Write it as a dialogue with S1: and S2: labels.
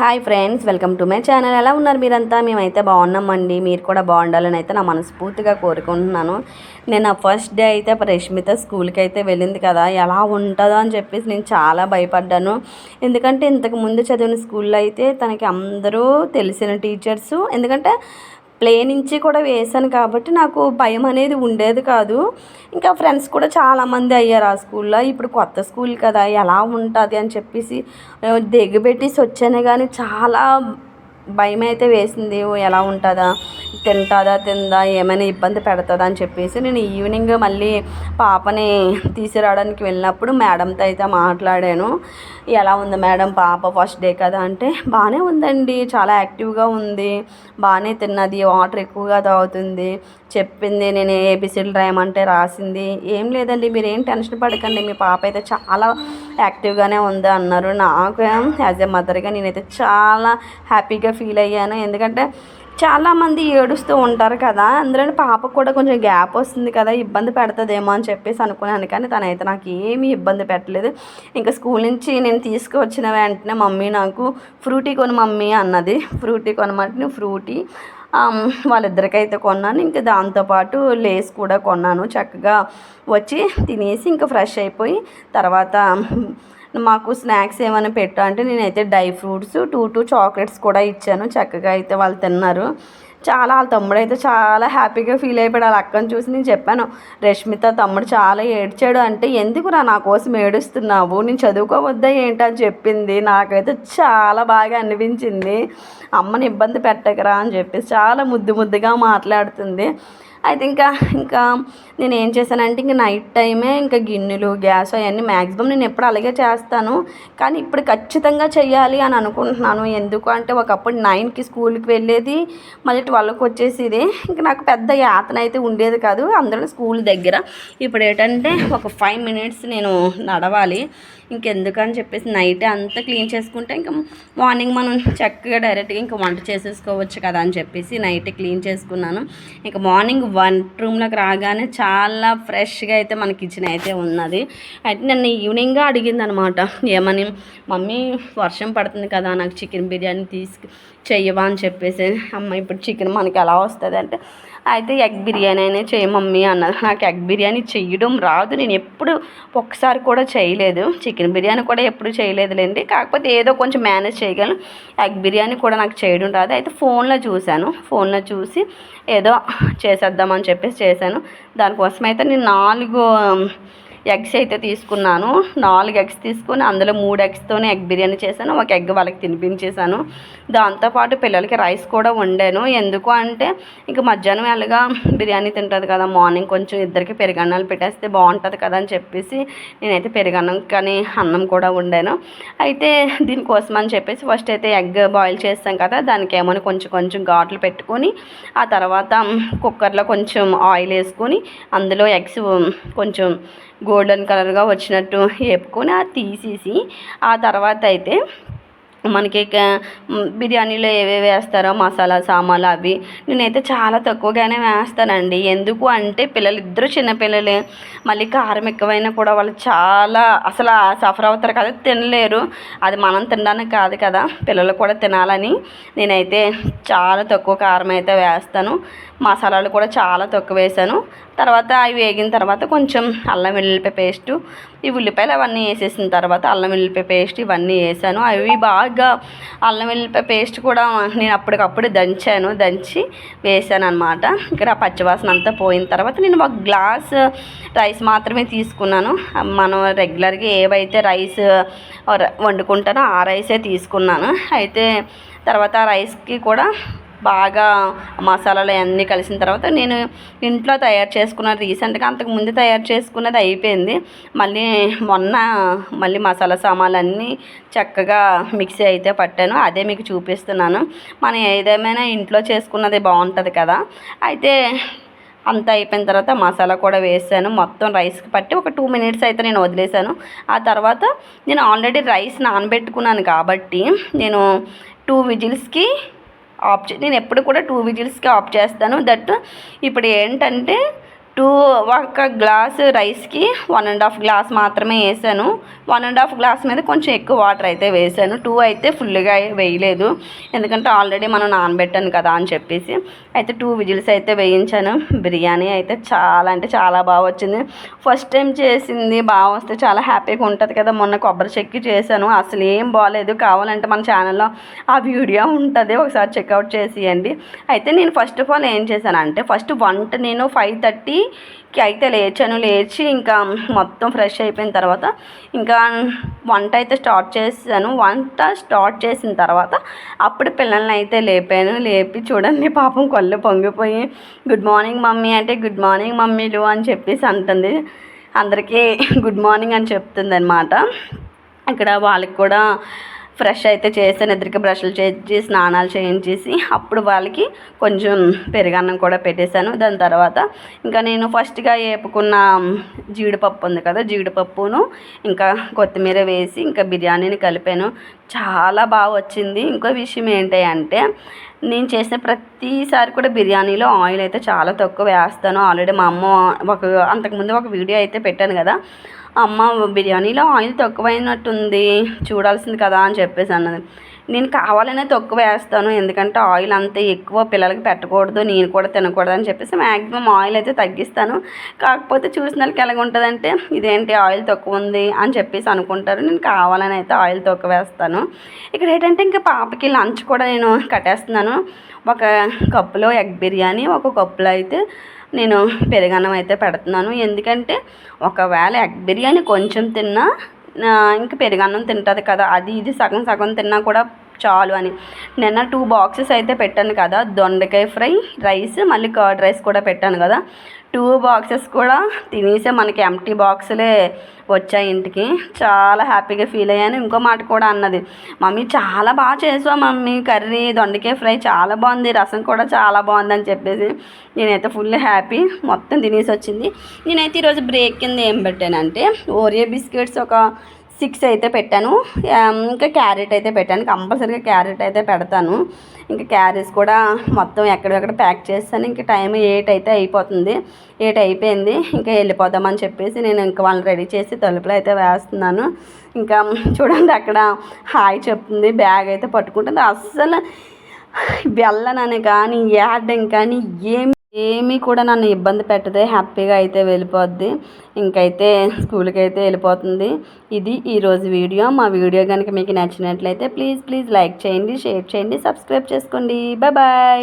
S1: Hi friends welcome to my channel. ఎలా ఉన్నారు మీరంతా? మేమైతే బాగున్నామండి. మీరు కూడా బాగుండాలని అయితే నా మనస్ఫూర్తిగా కోరుకుంటున్నాను. నేను ఆ ఫస్ట్ డే అయితే రష్మిత స్కూల్కి అయితే వెళ్ళింది కదా. ఎలా ఉంటుందో అని చెప్పేసి నేను చాలా భయపడ్డాను. ఎందుకంటే ఇంతకు ముందు చదివిన స్కూల్లో అయితే తనకి అందరూ తెలిసిన టీచర్సు. ఎందుకంటే ప్లే నుంచి కూడా వేశాను కాబట్టి నాకు భయం అనేది ఉండేది కాదు. ఇంకా ఫ్రెండ్స్ కూడా చాలామంది అయ్యారు ఆ స్కూల్లో. ఇప్పుడు కొత్త స్కూల్ కదా ఎలా ఉంటుంది అని చెప్పేసి దిగబెట్టేసి వచ్చాను కానీ చాలా భయం అయితే వేసింది ఎలా ఉంటుందా? తింటుందా తిందా? ఏమైనా ఇబ్బంది పెడుతుందా? అని చెప్పేసి నేను ఈవినింగ్ మళ్ళీ పాపని తీసుకురావడానికి వెళ్ళినప్పుడు మేడంతో అయితే మాట్లాడాను. ఎలా ఉంది మేడం? పాప ఫస్ట్ డే కదా? అంటే బాగానే ఉందండి చాలా యాక్టివ్గా ఉంది బాగానే తిన్నది వాటర్ ఎక్కువగా తాగుతుంది చెప్పింది నేను ఏబిసిడీలు రాయమంటే రాసింది. ఏం లేదండి మీరు ఏం టెన్షన్ పడకండి మీ పాప అయితే చాలా యాక్టివ్గానే ఉంది అన్నారు. నాకు యాజ్ ఎ మదర్గా నేనైతే చాలా హ్యాపీగా ఫీల్ అయ్యాను. ఎందుకంటే చాలామంది ఏడుస్తూ ఉంటారు కదా అందులో పాపకు కూడా కొంచెం గ్యాప్ వస్తుంది కదా ఇబ్బంది పెడుతుందేమో అని చెప్పేసి అనుకున్నాను. కానీ తనైతే నాకు ఏమీ ఇబ్బంది పెట్టలేదు. ఇంకా స్కూల్ నుంచి నేను తీసుకువచ్చిన వెంటనే మమ్మీ నాకు ఫ్రూటీ కొను మమ్మీ అన్నది. ఫ్రూటీ కొనమంటే ఫ్రూటీ వాళ్ళిద్దరికైతే కొన్నాను. ఇంకా దాంతోపాటు లేస్ కూడా కొన్నాను. చక్కగా వచ్చి తినేసి ఇంకా ఫ్రెష్ అయిపోయి తర్వాత మాకు స్నాక్స్ ఏమైనా పెట్టా అంటే నేనైతే dry fruits two two chocolates కూడా ఇచ్చాను. చక్కగా అయితే వాళ్ళు తిన్నారు. చాలా వాళ్ళ తమ్ముడు అయితే చాలా హ్యాపీగా ఫీల్ అయిపోయాడు. వాళ్ళ అక్కని చూసి నేను చెప్పాను రష్మిత తమ్ముడు చాలా ఏడ్చాడు అంటే ఎందుకురా నా కోసం ఏడుస్తున్నావు? నేను చదువుకోవద్దా ఏంటని చెప్పింది. నాకైతే చాలా బాగా అనిపించింది. అమ్మని ఇబ్బంది పెట్టకరా అని చెప్పేసి చాలా ముద్దు ముద్దుగా మాట్లాడుతుంది. అయితే ఇంకా ఇంకా నేను ఏం చేశానంటే ఇంక నైట్ టైమే ఇంకా గిన్నెలు గ్యాస్ అవన్నీ మ్యాక్సిమం నేను ఎప్పుడు అలాగే చేస్తాను. కానీ ఇప్పుడు ఖచ్చితంగా చెయ్యాలి అని అనుకుంటున్నాను. ఎందుకు అంటే ఒకప్పుడు నైన్కి స్కూల్కి వెళ్ళేది మళ్ళీ ట్వెల్వ్కి వచ్చేసేది. ఇంకా నాకు పెద్ద యాతన అయితే ఉండేది కాదు. అందులో స్కూల్ దగ్గర. ఇప్పుడు ఏంటంటే ఒక ఫైవ్ మినిట్స్ నేను నడవాలి. ఇంకెందుకని చెప్పేసి నైట్ అంతా క్లీన్ చేసుకుంటే ఇంకా మార్నింగ్ మనం చక్కగా డైరెక్ట్గా ఇంకా వంట చేసేసుకోవచ్చు కదా అని చెప్పేసి నైట్ క్లీన్ చేసుకున్నాను. ఇంకా మార్నింగ్ వన్ రూమ్లోకి రాగానే చాలా ఫ్రెష్గా అయితే మన కిచెన్ అయితే ఉన్నది. అయితే నన్ను ఈవినింగ్ అడిగింది అనమాట ఏమని మమ్మీ వర్షం పడుతుంది కదా నాకు చికెన్ బిర్యానీ తీసుకు చెయ్యవా? అని చెప్పేసి అమ్మ ఇప్పుడు చికెన్ మనకి ఎలా వస్తుంది? అంటే అయితే ఎగ్ బిర్యానీ అయినా చేయి మమ్మీ అన్నారు నాకు ఎగ్ బిర్యానీ చేయడం రాదు. నేను ఎప్పుడు ఒక్కసారి కూడా చేయలేదు. చికెన్ బిర్యానీ కూడా ఎప్పుడు చేయలేదులేండి. కాకపోతే ఏదో కొంచెం మేనేజ్ చేయగలను. ఎగ్ బిర్యానీ కూడా నాకు చేయడం రాదు. అయితే ఫోన్లో చూశాను. ఫోన్లో చూసి ఏదో చేసేద్దామని చెప్పేసి చేశాను. దానికోసం అయితే నేను నాలుగు ఎగ్స్ అయితే తీసుకున్నాను. నాలుగు ఎగ్స్ తీసుకొని అందులో మూడు ఎగ్స్తోనే ఎగ్ బిర్యానీ చేశాను. ఒక ఎగ్ వాళ్ళకి తినిపించేశాను. దాంతోపాటు పిల్లలకి రైస్ కూడా వండాను. ఎందుకు అంటే ఇంక మధ్యాహ్నం వెళ్ళగా బిర్యానీ తింటుంది కదా మార్నింగ్ కొంచెం ఇద్దరికి పెరుగన్నాలు పెట్టేస్తే బాగుంటుంది కదా అని చెప్పేసి నేనైతే పెరుగన్నం కానీ అన్నం కూడా వండాను. అయితే దీనికోసం అని చెప్పేసి ఫస్ట్ అయితే ఎగ్ బాయిల్ చేస్తాం కదా దానికి ఏమైనా కొంచెం కొంచెం ఘాట్లు పెట్టుకొని ఆ తర్వాత కుక్కర్లో కొంచెం ఆయిల్ వేసుకొని అందులో ఎగ్స్ కొంచెం గోల్డెన్ కలర్గా వచ్చినట్టు వేపుకొని అది తీసేసి ఆ తర్వాత అయితే మనకి బిర్యానీలో ఏవేవి వేస్తారో మసాలా సామాన్లు అవి. నేనైతే చాలా తక్కువగానే వేస్తానండి. ఎందుకు అంటే పిల్లలు ఇద్దరు చిన్నపిల్లలే. మళ్ళీ కారం ఎక్కువైనా కూడా వాళ్ళు చాలా అసలు సఫర్ అవుతారు కదా తినలేరు. అది మనం తినడానికి కాదు కదా పిల్లలు కూడా తినాలని. నేనైతే చాలా తక్కువ కారం అయితే వేస్తాను. మసాలాలు కూడా చాలా తక్కువ వేసాను. తర్వాత అవి వేగిన తర్వాత కొంచెం అల్లం వెల్లుల్లిపాయ పేస్టు ఈ ఉల్లిపాయలు అవన్నీ వేసేసిన తర్వాత అల్లం వెల్లుల్లిపాయ పేస్ట్ ఇవన్నీ వేసాను. అవి బాగా అల్లం వెల్లిపాయ పేస్ట్ కూడా నేను అప్పటికప్పుడు దంచాను దంచి వేసాను అనమాట ఇక్కడ పచ్చివాసన అంతా పోయిన తర్వాత నేను ఒక గ్లాస్ రైస్ మాత్రమే తీసుకున్నాను. మనం రెగ్యులర్గా ఏవైతే రైస్ వండుకుంటానో ఆ రైసే తీసుకున్నాను. అయితే తర్వాత ఆ రైస్కి కూడా బాగా మసాలాలు అన్నీ కలిసిన తర్వాత నేను ఇంట్లో తయారు చేసుకున్న రీసెంట్గా అంతకు ముందు తయారు చేసుకున్నది అయిపోయింది. మళ్ళీ మొన్న మళ్ళీ మసాలా సామాన్లు అన్నీ చక్కగా మిక్సీ అయితే పట్టాను. అదే మీకు చూపిస్తున్నాను. మనం ఏదేమైనా ఇంట్లో చేసుకున్నది బాగుంటుంది కదా. అయితే అంత అయిపోయిన తర్వాత మసాలా కూడా వేసాను. మొత్తం రైస్కి పట్టి ఒక టూ మినిట్స్ అయితే నేను వదిలేసాను. ఆ తర్వాత నేను ఆల్రెడీ రైస్ నానబెట్టుకున్నాను కాబట్టి నేను టూ విజిల్స్కి ఆఫ్ చే నేను ఎప్పుడు కూడా టూ విజిల్స్కి ఆఫ్ చేస్తాను. దట్ ఇప్పుడు ఏంటంటే టూ ఒక గ్లాస్ రైస్కి వన్ అండ్ హాఫ్ గ్లాస్ మాత్రమే వేసాను. వన్ అండ్ హాఫ్ గ్లాస్ మీద కొంచెం ఎక్కువ వాటర్ అయితే వేసాను. టూ అయితే ఫుల్గా వేయలేదు. ఎందుకంటే ఆల్రెడీ మనం నానబెట్టాను కదా అని చెప్పేసి. అయితే టూ విజిల్స్ అయితే వేయించాను. బిర్యానీ అయితే చాలా అంటే చాలా బాగా వచ్చింది. ఫస్ట్ టైం చేసింది బాగా వస్తే చాలా హ్యాపీగా ఉంటుంది కదా. మొన్న కొబ్బరి చెక్కి చేశాను. అసలు ఏం బాగాలేదు. కావాలంటే మన ఛానల్లో ఆ వీడియో ఉంటుంది. ఒకసారి చెక్అవుట్ చేసేయండి అయితే నేను ఫస్ట్ ఆఫ్ ఆల్ ఏం చేశాను అంటే ఫస్ట్ వంట నేను ఫైవ్ థర్టీ థర్టీకి అయితే లేచాను లేచి ఇంకా మొత్తం ఫ్రెష్ అయిపోయిన తర్వాత ఇంకా వంట అయితే స్టార్ట్ చేశాను. వంట స్టార్ట్ చేసిన తర్వాత అప్పుడు పిల్లల్ని అయితే లేపాను. లేపి చూడండి పాపం కళ్ళు పొంగిపోయి గుడ్ మార్నింగ్ మమ్మీ అంటే గుడ్ మార్నింగ్ మమ్మీలు అని చెప్పేసి అంటుంది. అందరికీ గుడ్ మార్నింగ్ అని చెప్తుంది అనమాట ఇక్కడ వాళ్ళకి కూడా ఫ్రెష్ అయితే చేసి నిద్రకి బ్రష్లు చేసి స్నానాలు చేయించేసి అప్పుడు వాళ్ళకి కొంచెం పెరుగన్నం కూడా పెట్టేశాను. దాని తర్వాత ఇంకా నేను ఫస్ట్గా వేపుకున్న జీడిపప్పు ఉంది కదా జీడిపప్పును ఇంకా కొత్తిమీర వేసి ఇంకా బిర్యానీని కలిపాను. చాలా బాగా వచ్చింది. ఇంకో విషయం ఏంటి అంటే నేను చేసిన ప్రతిసారి కూడా బిర్యానీలో ఆయిల్ అయితే చాలా తక్కువ వేస్తాను. ఆల్రెడీ మా అమ్మ ఒక అంతకుముందు ఒక వీడియో అయితే పెట్టాను కదా. అమ్మ బిర్యానీలో ఆయిల్ తక్కువైనట్టుంది చూడాల్సింది కదా అని చెప్పేసి అన్నది. నేను కావాలనే తక్కువ వేస్తాను. ఎందుకంటే ఆయిల్ అంత ఎక్కువ పిల్లలకి పెట్టకూడదు నేను కూడా తినకూడదు అని చెప్పేసి మ్యాక్సిమం ఆయిల్ అయితే తగ్గిస్తాను. కాకపోతే చూసిన వాళ్ళకి ఎలాగ ఉంటుందంటే ఇదేంటి ఆయిల్ తక్కువ ఉంది? అని చెప్పేసి అనుకుంటారు. నేను కావాలని అయితే ఆయిల్ తక్కువ వేస్తాను. ఇక్కడ ఏంటంటే ఇంకా పాపకి లంచ్ కూడా నేను కట్టేస్తున్నాను. ఒక కప్పులో ఎగ్ బిర్యానీ ఒక కప్పులో అయితే నేను పెరుగన్నం అయితే పెడుతున్నాను. ఎందుకంటే ఒకవేళ ఎగ్ బిర్యానీ కొంచెం తిన్నా ఇంకా పెరుగన్నం తింటుంది కదా. అది ఇది సగం సగం తిన్నా కూడా చాలు అని. నిన్న టూ బాక్సెస్ అయితే పెట్టాను కదా దొండకాయ ఫ్రై రైస్ మళ్ళీ కర్డ్ రైస్ కూడా పెట్టాను కదా. టూ బాక్సెస్ కూడా తినేసే మనకి ఎంటీ బాక్సులే వచ్చాయి ఇంటికి. చాలా హ్యాపీగా ఫీల్ అయ్యాను. ఇంకో మాట కూడా అన్నది మమ్మీ చాలా బాగా చేసావు మమ్మీ కర్రీ దొండకాయ ఫ్రై చాలా బాగుంది రసం కూడా చాలా బాగుంది అని చెప్పేసి నేనైతే ఫుల్ హ్యాపీ మొత్తం తినేసి వచ్చింది. నేనైతే ఈరోజు బ్రేక్ కింద ఏం పెట్టానంటే ఓరియో బిస్కెట్స్ ఒక సిక్స్ అయితే పెట్టాను. ఇంకా క్యారెట్ అయితే పెట్టాను. కంపల్సరీగా క్యారెట్ అయితే పెడతాను. ఇంకా క్యారెట్స్ కూడా మొత్తం ఎక్కడెక్కడ ప్యాక్ చేస్తాను. ఇంకా టైం ఎయిట్ అయితే అయిపోతుంది. ఎయిట్ అయిపోయింది. ఇంకా వెళ్ళిపోదామని చెప్పేసి నేను ఇంకా వాళ్ళని రెడీ చేసి తలుపులు అయితే వేస్తున్నాను. ఇంకా చూడండి అక్కడ హాయ్ చెప్తుంది. బ్యాగ్ అయితే పట్టుకుంటుంది. అస్సలు వెళ్ళనని కానీ యాడ్డం కానీ ఏమి ఏమీ కూడా నన్ను ఇబ్బంది పెట్టదే హ్యాపీగా అయితే వెళ్ళిపోద్ది. ఇంకైతే స్కూల్కి అయితే వెళ్ళిపోతుంది. ఇది ఈరోజు వీడియో. మా వీడియో కనుక మీకు నచ్చినట్లయితే ప్లీజ్ ప్లీజ్ లైక్ చేయండి షేర్ చేయండి సబ్స్క్రైబ్ చేసుకోండి. Bye bye.